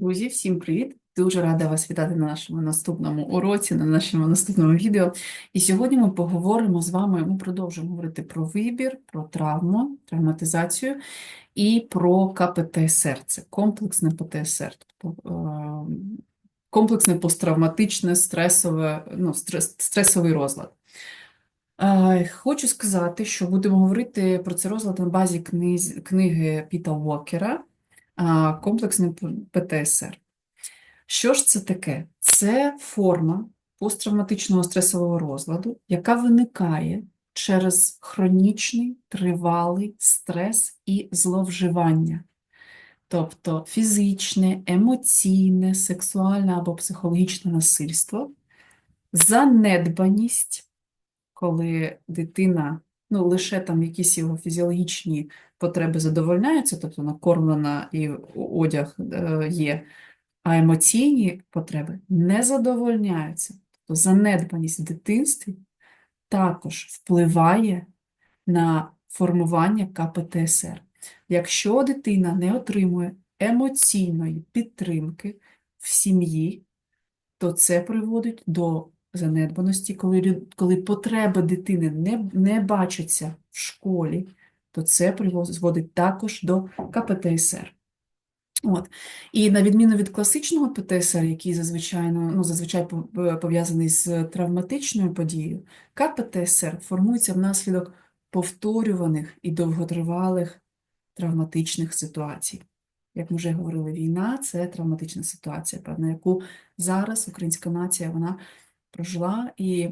Друзі, всім привіт! Дуже рада вас вітати на нашому наступному уроці, на нашому наступному відео. І сьогодні ми поговоримо з вами, ми продовжимо говорити про вибір, про травму, травматизацію і про КПТСР. Це комплексне ПТСР, е, комплексне посттравматичне стресове, ну, стресовий розлад. Е, Хочу сказати, що будемо говорити про цей розлад на базі книги Піта Уокера комплексний ПТСР. Що ж це таке? Це форма посттравматичного стресового розладу, яка виникає через хронічний тривалий стрес і зловживання. Тобто фізичне, емоційне, сексуальне або психологічне насильство, занедбаність, коли дитина, ну, лише там якісь його фізіологічні потреби задовольняються, тобто накормлена і одяг е, є, а емоційні потреби не задовольняються. Тобто занедбаність в дитинстві також впливає на формування КПТСР. Якщо дитина не отримує емоційної підтримки в сім'ї, то це приводить до занедбаності, коли, коли потреби дитини не, не бачаться в школі, то це призводить також до КПТСР. От. І на відміну від класичного ПТСР, який зазвичай, ну, зазвичай пов'язаний з травматичною подією, КПТСР формується внаслідок повторюваних і довготривалих травматичних ситуацій. Як ми вже говорили, війна це травматична ситуація, певна, яку зараз українська нація вона прожила, і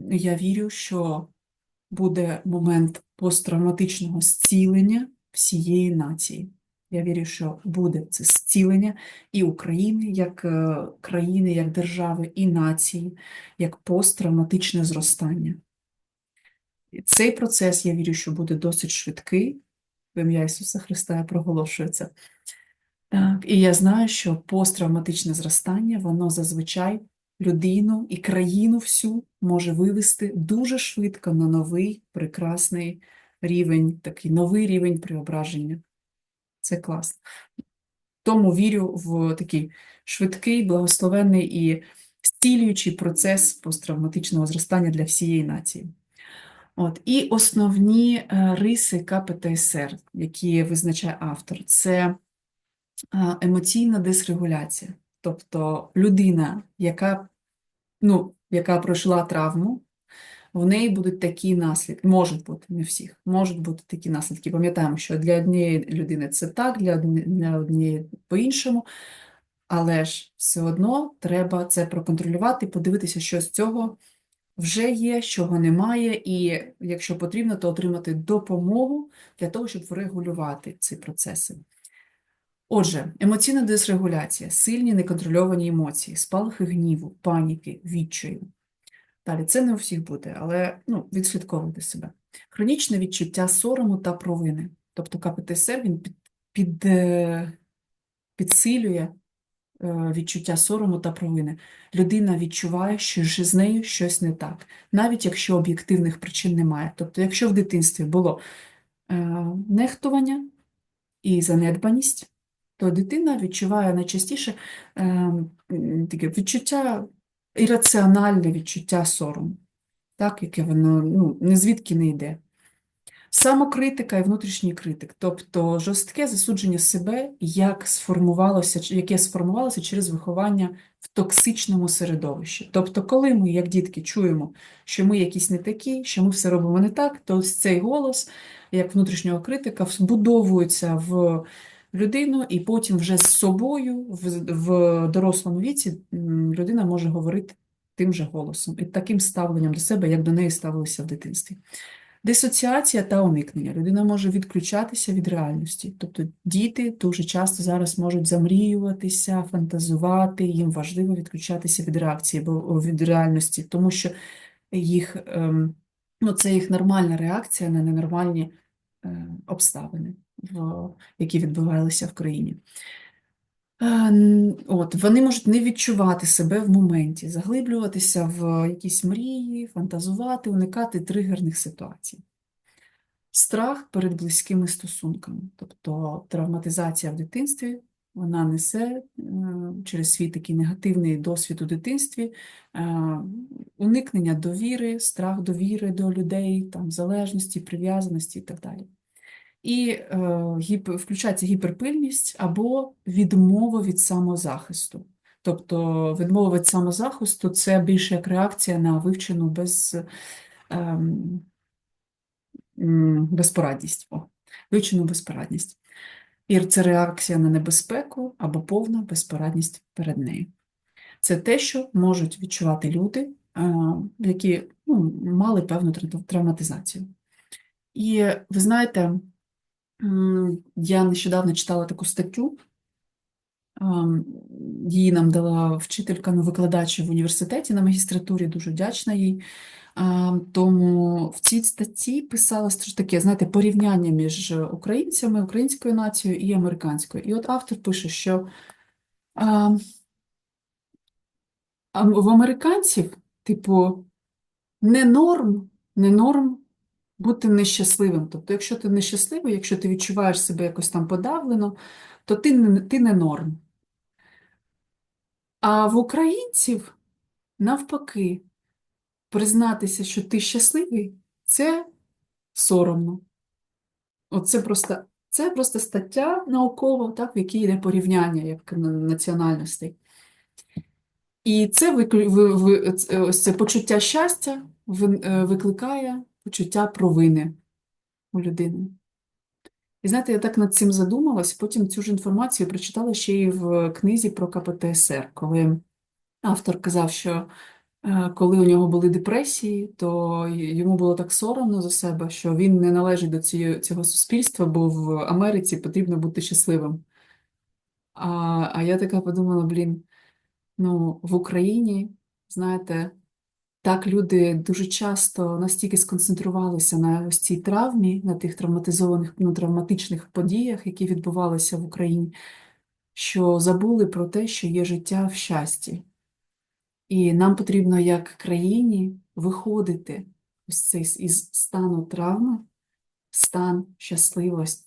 я вірю, що буде момент посттравматичного зцілення всієї нації. Я вірю, що буде це зцілення і України, як е, країни, як держави, і нації, як посттравматичне зростання. Цей процес, я вірю, що буде досить швидкий. В ім'я Ісуса Христа я проголошую це. Так, і я знаю, що посттравматичне зростання, воно зазвичай людину і країну всю може вивести дуже швидко на новий прекрасний рівень, такий новий рівень преображення. Це класно. Тому вірю в такий швидкий, благословенний і зцілюючий процес посттравматичного зростання для всієї нації. От. І основні е, риси КПТСР, які визначає автор, це емоційна дисрегуляція. Тобто людина, яка, ну, яка пройшла травму, в неї будуть такі наслідки, можуть бути, не всіх, можуть бути такі наслідки. Пам'ятаємо, що для однієї людини це так, для однієї по-іншому, але ж все одно треба це проконтролювати, подивитися, що з цього вже є, чого немає, і якщо потрібно, то отримати допомогу для того, щоб врегулювати ці процеси. Отже, емоційна дисрегуляція, сильні неконтрольовані емоції, спалахи гніву, паніки, відчаю. Далі, це не у всіх буде, але ну, відслідковуйте себе. Хронічне відчуття сорому та провини. Тобто КПТСР він під, під, е, підсилює е, відчуття сорому та провини. Людина відчуває, що з нею щось не так, навіть якщо об'єктивних причин немає. Тобто, якщо в дитинстві було е, нехтування і занедбаність, то дитина відчуває найчастіше е, таке відчуття, ірраціональне відчуття сорому, так, яке воно ну, звідки не йде. Самокритика і внутрішній критик, тобто жорстке засудження себе, як сформувалося, яке сформувалося через виховання в токсичному середовищі. Тобто, коли ми, як дітки, чуємо, що ми якісь не такі, що ми все робимо не так, то цей голос, як внутрішнього критика, вбудовується в людину, і потім вже з собою в, в дорослому віці людина може говорити тим же голосом і таким ставленням до себе, як до неї ставилися в дитинстві. Дисоціація та уникнення. Людина може відключатися від реальності. Тобто діти дуже часто зараз можуть замріюватися, фантазувати, їм важливо відключатися від реакції, бо від реальності, тому що їх, ем, ну, це їх нормальна реакція на ненормальні е, обставини, в, які відбувалися в країні. Е, От, вони можуть не відчувати себе в моменті, заглиблюватися в якісь мрії, фантазувати, уникати тригерних ситуацій. Страх перед близькими стосунками, тобто травматизація в дитинстві вона несе е, через свій такий негативний досвід у дитинстві, е, уникнення довіри, страх довіри до людей, там, залежності, прив'язаності і так далі. І е, включається гіперпильність або відмова від самозахисту. Тобто відмова від самозахисту це більше як реакція на вивчену без, ем, безпорадність. О, вивчену безпорадність. І це реакція на небезпеку або повна безпорадність перед нею. Це те, що можуть відчувати люди, е, які ну, мали певну травматизацію. І ви знаєте, я нещодавно читала таку статтю, її нам дала вчителька, ну, викладач в університеті на магістратурі, дуже вдячна їй. Тому в цій статті писалось таке, знаєте, порівняння між українцями, українською нацією і американською. І от автор пише, що в американців, типу, не норм, не норм бути нещасливим. Тобто, якщо ти нещасливий, якщо ти відчуваєш себе якось там подавлено, то ти не, ти не норм. А в українців навпаки признатися, що ти щасливий, це соромно. Оце просто, це просто стаття наукова, так, в якій йде порівняння як національностей. І це виклю- ось це почуття щастя е, викликає почуття провини у людини. І знаєте, я так над цим задумалась, потім цю ж інформацію прочитала ще й в книзі про КПТСР, коли автор казав, що е, коли у нього були депресії, то йому було так соромно за себе, що він не належить до цього суспільства, бо в Америці потрібно бути щасливим. А, а я така подумала, блін, ну, в Україні, знаєте, так люди дуже часто настільки сконцентрувалися на ось цій травмі, на тих травматизованих, ну, травматичних подіях, які відбувалися в Україні, що забули про те, що є життя в щасті. І нам потрібно як країні виходити ось цей із стану травми стан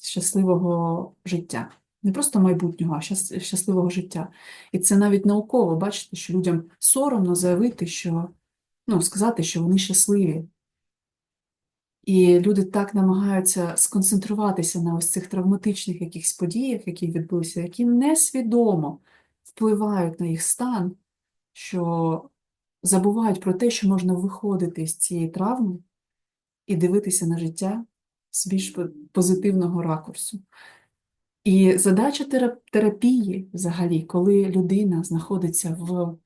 щасливого життя. Не просто майбутнього, а щасливого життя. І це навіть науково, бачите, що людям соромно заявити, що, ну, сказати, що вони щасливі. І люди так намагаються сконцентруватися на ось цих травматичних якихось подіях, які відбулися, які несвідомо впливають на їх стан, що забувають про те, що можна виходити з цієї травми і дивитися на життя з більш позитивного ракурсу. І задача терапії, взагалі, коли людина знаходиться в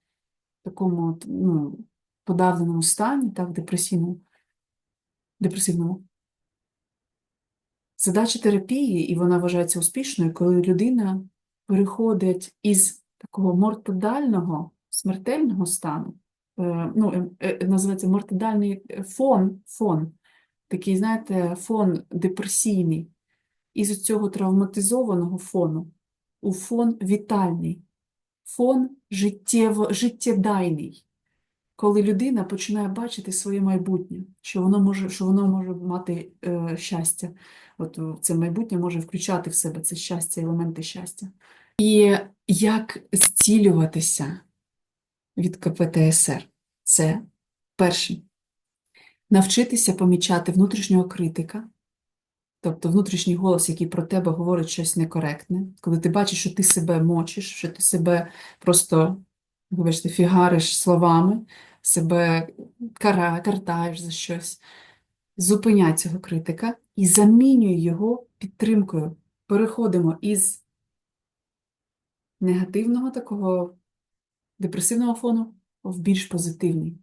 такому ну, подавленому стані, так, депресивному, депресивному, задача терапії, і вона вважається успішною, коли людина переходить із такого мортодального, смертельного стану, е, ну, е, е, називається мортодальний е, фон, фон, такий, знаєте, фон депресійний, із цього травматизованого фону у фон вітальний, фон життєво, життєдайний, коли людина починає бачити своє майбутнє, що воно може, що воно може мати е, щастя. От е, це майбутнє може включати в себе це щастя, елементи щастя. І як зцілюватися від КПТСР? Це перше. Навчитися помічати внутрішнього критика, тобто внутрішній голос, який про тебе говорить щось некоректне, коли ти бачиш, що ти себе мочиш, що ти себе просто, вибачте, фігариш словами, себе кара, картаєш за щось. Зупиняй цього критика і замінюй його підтримкою. Переходимо із негативного такого депресивного фону в більш позитивний.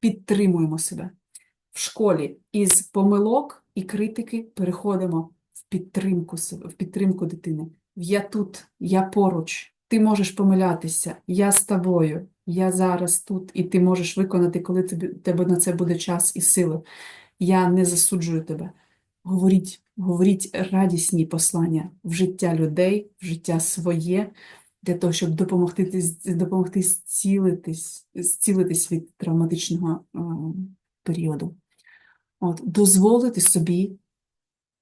Підтримуємо себе. В школі із помилок і критики переходимо в підтримку в підтримку дитини. Я тут, я поруч, ти можеш помилятися, я з тобою, я зараз тут, і ти можеш виконати, коли тобі, тебе на це буде час і сили. Я не засуджую тебе. Говоріть, говоріть радісні послання в життя людей, в життя своє, для того, щоб допомогти, допомогти зцілитись, зцілитись від травматичного періоду. От, дозволити собі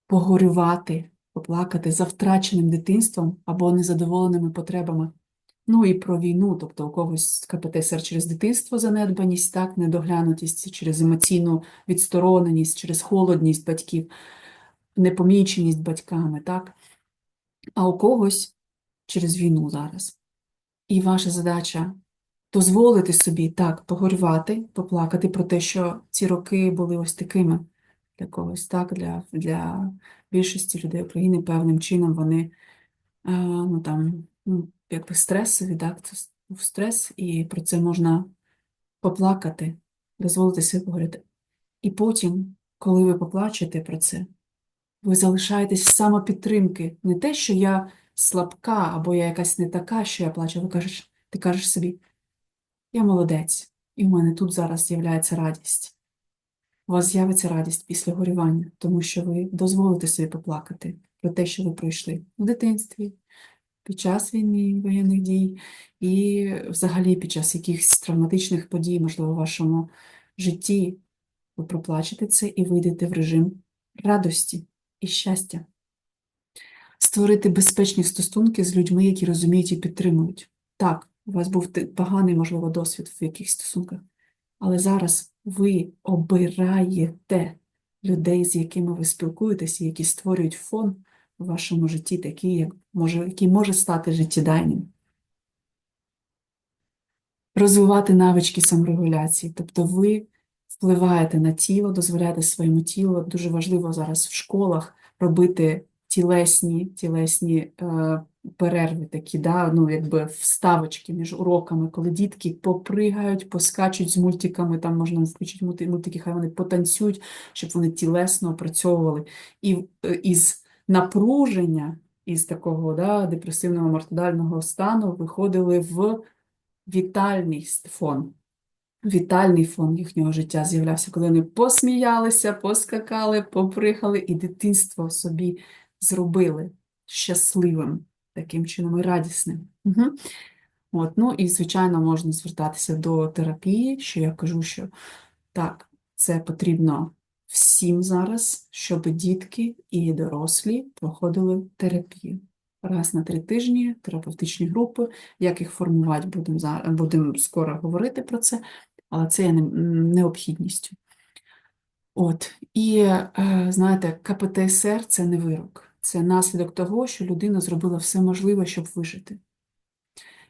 погорювати, поплакати за втраченим дитинством або незадоволеними потребами. Ну і про війну, тобто у когось КПТСР через дитинство занедбаність, так, недоглянутість, через емоційну відстороненість, через холодність батьків, непоміченість батьками, так? А у когось через війну зараз. І ваша задача дозволити собі так погорювати, поплакати про те, що ці роки були ось такими для когось, так, для, для більшості людей України певним чином вони е, ну, там, ну, якби стресові, так, це був стрес, і про це можна поплакати, дозволити собі поговорити. І потім, коли ви поплачете про це, ви залишаєтесь в самопідтримки. Не те, що я слабка або я якась не така, що я плачу, ви кажеш, ти кажеш собі, я молодець, і в мене тут зараз з'являється радість. У вас з'явиться радість після горювання, тому що ви дозволите собі поплакати про те, що ви пройшли в дитинстві, під час війни, воєнних дій, і взагалі під час якихось травматичних подій, можливо, в вашому житті. Ви проплачете це і вийдете в режим радості і щастя. Створити безпечні стосунки з людьми, які розуміють і підтримують. Так, у вас був поганий, можливо, досвід в якихось стосунках, але зараз ви обираєте людей, з якими ви спілкуєтеся, які створюють фон в вашому житті, такий, як може, який може стати життєдайним. Розвивати навички саморегуляції, тобто ви впливаєте на тіло, дозволяєте своєму тілу. Дуже важливо зараз в школах робити тілесні, тілесні е, перерви такі, да, ну, якби вставочки між уроками, коли дітки попригають, поскачуть з мультиками, там можна включити мульти- мультики, хай вони потанцюють, щоб вони тілесно опрацьовували. І е, із напруження, із такого да, депресивного мортодального стану виходили в вітальний фон. Вітальний фон їхнього життя з'являвся, коли вони посміялися, поскакали, поприхали і дитинство собі зробили щасливим, таким чином і радісним. Угу. От, ну і, звичайно, можна звертатися до терапії, що я кажу, що так, це потрібно всім зараз, щоб дітки і дорослі проходили терапію. Раз на три тижні терапевтичні групи, як їх формувати, будемо зараз, будемо скоро говорити про це, але це є необхідністю. От, і е, знаєте, КПТСР це не вирок, це наслідок того, що людина зробила все можливе, щоб вижити.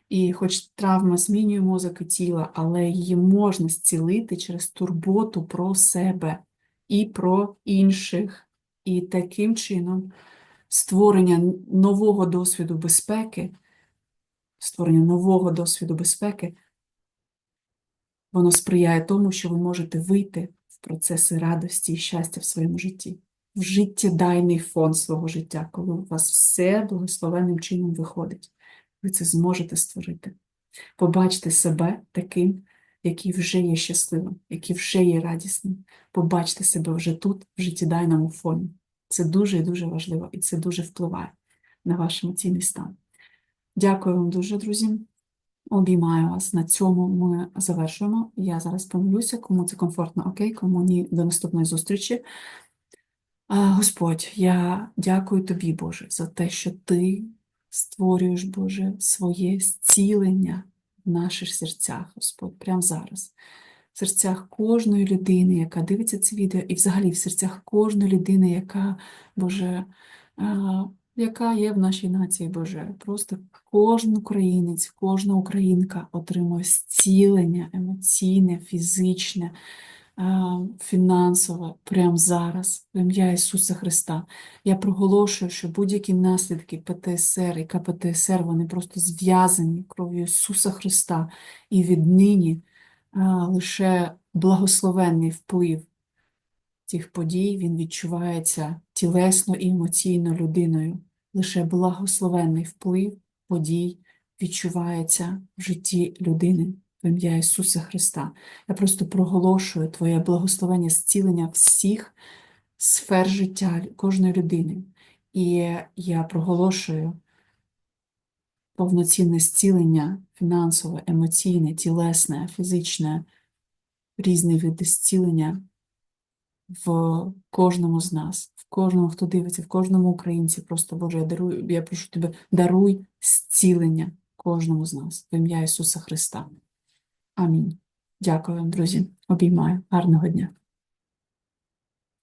І хоч травма змінює мозок і тіло, але її можна зцілити через турботу про себе і про інших. І таким чином створення нового досвіду безпеки, створення нового досвіду безпеки, воно сприяє тому, що ви можете вийти в процеси радості і щастя в своєму житті, в життєдайний фон свого життя, коли у вас все благословенним чином виходить. Ви це зможете створити. Побачте себе таким, який вже є щасливим, який вже є радісним. Побачте себе вже тут, в життєдайному фоні. Це дуже і дуже важливо, і це дуже впливає на ваш емоційний стан. Дякую вам дуже, друзі. Обіймаю вас. На цьому ми завершуємо. Я зараз помилюся, кому це комфортно, окей, кому ні, до наступної зустрічі. Господь, я дякую тобі, Боже, за те, що ти створюєш, Боже, своє зцілення в наших серцях, Господь, прямо зараз. В серцях кожної людини, яка дивиться це відео, і взагалі в серцях кожної людини, яка, Боже, яка є в нашій нації, Боже. Просто кожен українець, кожна українка отримує зцілення емоційне, фізичне, а, фінансове прямо зараз, в ім'я Ісуса Христа. Я проголошую, що будь-які наслідки ПТСР і КПТСР, вони просто зв'язані кров'ю Ісуса Христа, і віднині лише благословенний вплив цих подій, він відчувається тілесно і емоційно людиною. Лише благословенний вплив подій відчувається в житті людини в ім'я Ісуса Христа. Я просто проголошую Твоє благословення зцілення всіх сфер життя кожної людини. І я проголошую повноцінне зцілення фінансове, емоційне, тілесне, фізичне, різні види зцілення в кожному з нас, в кожному, хто дивиться, в кожному українці. Просто Боже, я дарую, я прошу тебе, даруй зцілення кожному з нас в ім'я Ісуса Христа. Амінь. Дякую вам, друзі. Обіймаю. Гарного дня.